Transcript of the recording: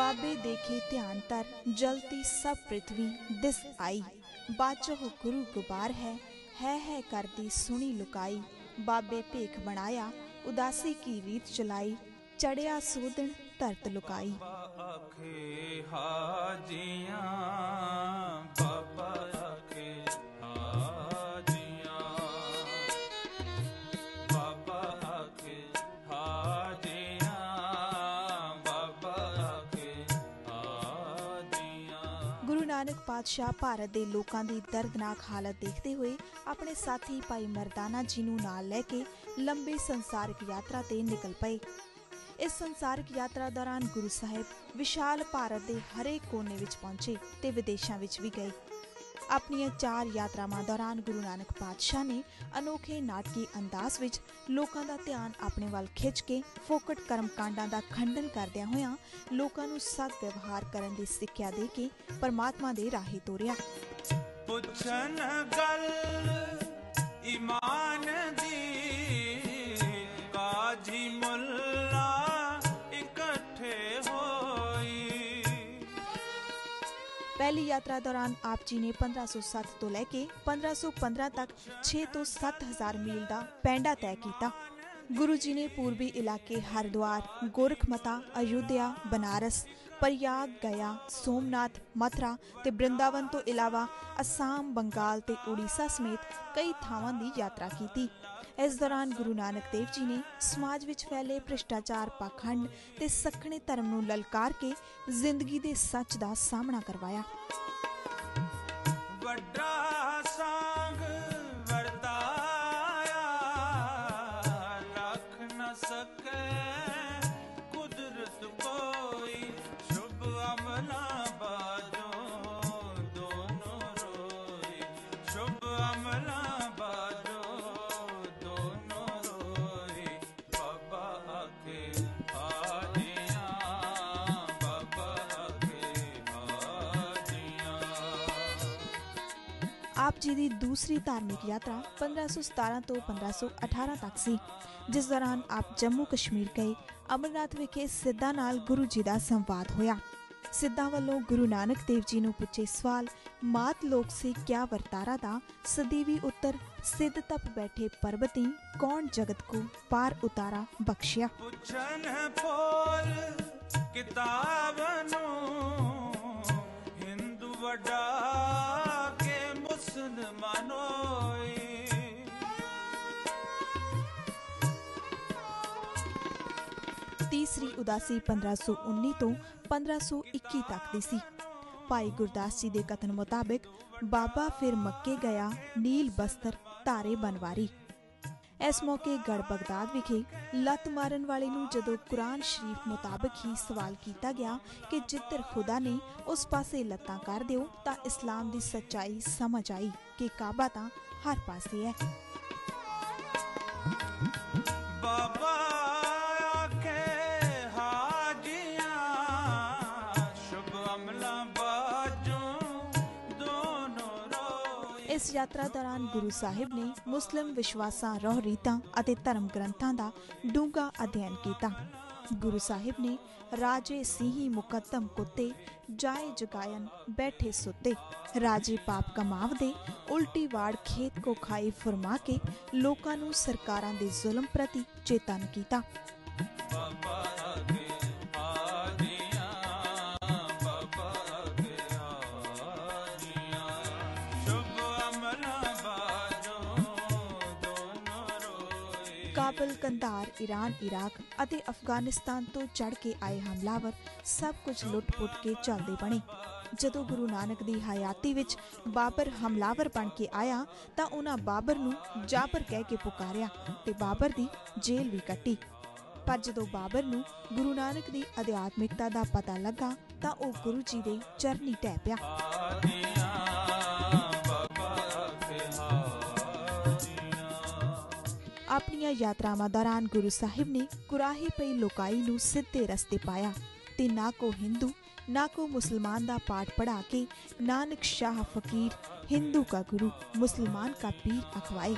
ਬਾਬੇ ਦੇਖੇ ਧਿਆਨ ਤਰ ਜਲਤੀ ਸਭ ਪ੍ਰithvi ਦਿਸ ਆਈ। ਬਾਚੋ ਗੁਰੂ ਗੁਬਾਰ ਹੈ ਹੈ ਹੈ ਕਰਦੀ ਸੁਣੀ ਲੁਕਾਈ। ਬਾਬੇ ਭੇਖ ਬਣਾਇਆ, ਉਦਾਸੀ ਕੀ ਰੀਤ ਚਲਾਈ। ਚੜਿਆ ਸੂਦਣ ਧਰਤ ਲੁਕਾਈ। ਆਖੇ ਹਾਜੀਆਂ ਨਾਨਕ ਪਾਤਸ਼ਾਹ ਭਾਰਤ ਦੇ ਲੋਕਾਂ ਦੀ ਦਰਦਨਾਕ ਹਾਲਤ ਦੇਖਦੇ ਹੋਏ ਆਪਣੇ ਸਾਥੀ ਭਾਈ ਮਰਦਾਨਾ ਜੀ ਨੂੰ ਨਾਲ ਲੈ ਕੇ ਲੰਬੀ ਸੰਸਾਰਿਕ ਯਾਤਰਾ ਤੇ ਨਿਕਲ ਪਏ। ਇਸ ਸੰਸਾਰਿਕ ਯਾਤਰਾ ਦੌਰਾਨ ਗੁਰੂ ਸਾਹਿਬ ਵਿਸ਼ਾਲ ਭਾਰਤ ਦੇ ਹਰੇਕ ਕੋਨੇ ਵਿੱਚ ਪਹੁੰਚੇ ਤੇ ਵਿਦੇਸ਼ਾਂ ਵਿੱਚ ਵੀ ਗਏ। ਆਪਣੀਆਂ ਚਾਰ ਯਾਤਰਾਵਾਂ ਦੌਰਾਨ ਗੁਰੂ ਨਾਨਕ ਪਾਤਸ਼ਾਹ ਨੇ ਅਨੋਖੇ ਨਾਟਕੀ ਅੰਦਾਜ਼ ਵਿੱਚ ਲੋਕਾਂ ਦਾ ਧਿਆਨ ਆਪਣੇ ਵੱਲ ਖਿੱਚ ਕੇ ਫੋਕਟ ਕਰਮਕਾਂਡਾਂ ਦਾ ਖੰਡਨ ਕਰਦਿਆਂ ਹੋਇਆਂ ਲੋਕਾਂ ਨੂੰ ਸਦ ਵਿਵਹਾਰ ਕਰਨ ਦੀ ਸਿੱਖਿਆ ਦੇ ਕੇ ਪਰਮਾਤਮਾ ਦੇ ਰਾਹੇ ਤੋਰਿਆ। ਪੁੱਛਣ ਗੱਲ, ਈਮਾਨ ਪਹਿਲੀ ਯਾਤਰਾ ਦੌਰਾਨ ਆਪ ਜੀ ਨੇ 1507 ਤੋਂ ਲੈ ਕੇ 1515 ਤੱਕ 6 ਤੋਂ 7000 ਮੀਲ ਦਾ ਪੈਂਡਾ ਤੈਅ ਕੀਤਾ ਗੁਰੂ ਜੀ ਨੇ ਪੂਰਬੀ ਇਲਾਕੇ ਹਰਿਦੁਆਰ ਗੋਰਖਮਤਾ ਅਯੁੱਧਿਆ ਬਨਾਰਸ ਪ੍ਰਯਾਗ ਗਿਆ ਸੋਮਨਾਥ ਮਥਰਾ ਤੇ ਬ੍ਰਿੰਦਾਵਨ ਤੋਂ ਇਲਾਵਾ ਅਸਾਮ ਬੰਗਾਲ ਤੇ ਉੜੀਸਾ ਸਮੇਤ ਕਈ ਥਾਵਾਂ ਦੀ ਯਾਤਰਾ ਕੀਤੀ ਇਸ ਦੌਰਾਨ ਗੁਰੂ ਨਾਨਕ ਦੇਵ ਜੀ ਨੇ ਸਮਾਜ ਵਿੱਚ ਫੈਲੇ ਭ੍ਰਿਸ਼ਟਾਚਾਰ ਪਾਖੰਡ ਤੇ ਸਖਣੇ ਧਰਮ ਨੂੰ ਲਲਕਾਰ ਕੇ ਜ਼ਿੰਦਗੀ ਦੇ ਸੱਚ ਦਾ ਸਾਹਮਣਾ ਕਰਵਾਇਆ। ਆਪ ਜੀ ਦੀ ਦੂਸਰੀ ਧਾਰਮਿਕ ਯਾਤਰਾ 1517 ਤੋਂ 1518 ਤੱਕ ਸੀ, ਜਿਸ ਦੌਰਾਨ ਆਪ ਜੰਮੂ ਕਸ਼ਮੀਰ ਗਏ, ਅਮਰਨਾਥ ਵਿਖੇ ਸਿੱਧਾ ਨਾਲ ਗੁਰੂ ਜੀ ਦਾ ਸੰਵਾਦ ਹੋਇਆ। ਸਿੱਧਾ ਵੱਲੋਂ ਗੁਰੂ ਨਾਨਕ ਦੇਵ ਜੀ ਨੂੰ ਪੁੱਛੇ ਸਵਾਲ, ਮਾਤ ਲੋਕ ਸੇ ਕਿਆ ਵਰਤਾਰਾ ਦਾ ਸਦੀਵੀ ਉੱਤਰ, ਸਿੱਧ ਤਪ ਬੈਠੇ ਪਰਬਤੀ, ਕੌਣ ਜਗਤ ਕੋ ਪਾਰ ਉਤਾਰਾ ਬਖਸ਼ਿਆ? ਪੁੱਛਣ ਪੋਲ ਕਿਤਾਬ ਨੂੰ, ਹਿੰਦੂ ਵਡਾ ਤੀਸਰੀ ਉਦਾਸੀ 1519 ਤੋਂ 1521 ਤੱਕ ਦੀ ਸੀ। ਭਾਈ ਗੁਰਦਾਸ ਜੀ ਦੇ ਕਥਨ ਮੁਤਾਬਕ ਬਾਬਾ ਫਿਰ ਮੱਕੇ ਗਿਆ ਨੀਲ ਬਸਤਰ ਧਾਰੇ ਬਨਵਾਰੀ। ਇਸ ਮੌਕੇ ਗੜ ਬਗਦਾਦ ਵਿਖੇ ਲੱਤ ਮਾਰਨ ਵਾਲੇ ਨੂੰ ਜਦੋਂ ਕੁਰਾਨ ਸ਼ਰੀਫ ਮੁਤਾਬਕ ਹੀ ਸਵਾਲ ਕੀਤਾ ਗਿਆ ਕਿ ਜਿੱਧਰ ਖੁਦਾ ਨੇ ਉਸ ਪਾਸੇ ਲੱਤਾਂ ਕਰ ਦਿਓ ਤਾਂ ਇਸਲਾਮ ਦੀ ਸੱਚਾਈ ਸਮਝ ਆਈ ਕਿ ਕਾਬਾ ਤਾਂ ਹਰ ਪਾਸੇ ਹੈ। ਬਾਬਾ ਇਸ ਯਾਤਰਾ ਦੌਰਾਨ ਗੁਰੂ ਸਾਹਿਬ ਨੇ ਮੁਸਲਿਮ ਵਿਸ਼ਵਾਸਾਂ ਰਹੁ ਰੀਤਾਂ ਅਤੇ ਧਰਮ ਗ੍ਰੰਥਾਂ ਦਾ ਡੂੰਘਾ ਅਧਿਐਨ ਕੀਤਾ। ਗੁਰੂ ਸਾਹਿਬ ਨੇ ਰਾਜੇ ਸਿੰਘੀ ਮੁਕੱਦਮ ਕੁੱਤੇ ਜਾਏ ਜਗਾਇਨ ਬੈਠੇ ਸੁੱਤੇ ਰਾਜੇ ਪਾਪ ਕਮਾਵਦੇ ਉਲਟੀ ਵਾੜ ਖੇਤ ਕੋ ਖਾਈ ਫਰਮਾ ਕੇ ਲੋਕਾਂ ਨੂੰ ਸਰਕਾਰਾਂ ਦੇ ਜ਼ੁਲਮ ਪ੍ਰਤੀ ਚੇਤਨ ਕੀਤਾ। ਕਾਬਲ ਕੰਧਾਰ ਈਰਾਨ ਇਰਾਕ ਅਤੇ ਅਫਗਾਨਿਸਤਾਨ ਤੋਂ ਚੜ ਕੇ ਆਏ ਹਮਲਾਵਰ ਸਭ ਕੁਝ ਲੁੱਟ-ਪੁੱਟ ਕੇ ਚੱਲਦੇ ਬਣੇ। ਜਦੋਂ ਗੁਰੂ ਨਾਨਕ ਦੀ ਹਯਾਤੀ ਵਿੱਚ ਬਾਬਰ ਹਮਲਾਵਰ ਬਣ ਕੇ ਆਇਆ, ਤਾਂ ਉਹਨਾਂ ਬਾਬਰ ਨੂੰ ਜਾਬਰ ਕਹਿ ਕੇ ਪੁਕਾਰਿਆ ਤੇ ਬਾਬਰ ਦੀ ਜੇਲ੍ਹ ਵੀ ਕੱਟੀ। ਪਰ ਜਦੋਂ ਬਾਬਰ ਨੂੰ ਗੁਰੂ ਨਾਨਕ ਦੀ ਅਧਿਆਤਮਿਕਤਾ ਦਾ ਪਤਾ ਲੱਗਾ, ਤਾਂ ਉਹ ਗੁਰੂ ਜੀ ਦੇ ਚਰਨੀ ਟਹਿ ਪਿਆ। ਆਪਣੀਆਂ ਯਾਤਰਾਵਾਂ ਦੌਰਾਨ ਗੁਰੂ ਸਾਹਿਬ ਨੇ ਕੁਰਾਹੇ ਪਈ ਲੋਕਾਈ ਨੂੰ ਸਿੱਧੇ ਰਸਤੇ ਪਾਇਆ ਤੇ ਨਾ ਕੋ ਹਿੰਦੂ, ਨਾ ਕੋ ਮੁਸਲਮਾਨ ਦਾ ਪਾਠ ਪੜਾ ਕੇ ਨਾਨਕ ਸ਼ਾਹ ਫਕੀਰ, ਹਿੰਦੂ ਕਾ ਗੁਰੂ, ਮੁਸਲਮਾਨ ਕਾ ਪੀਰ ਅਖਵਾਏ।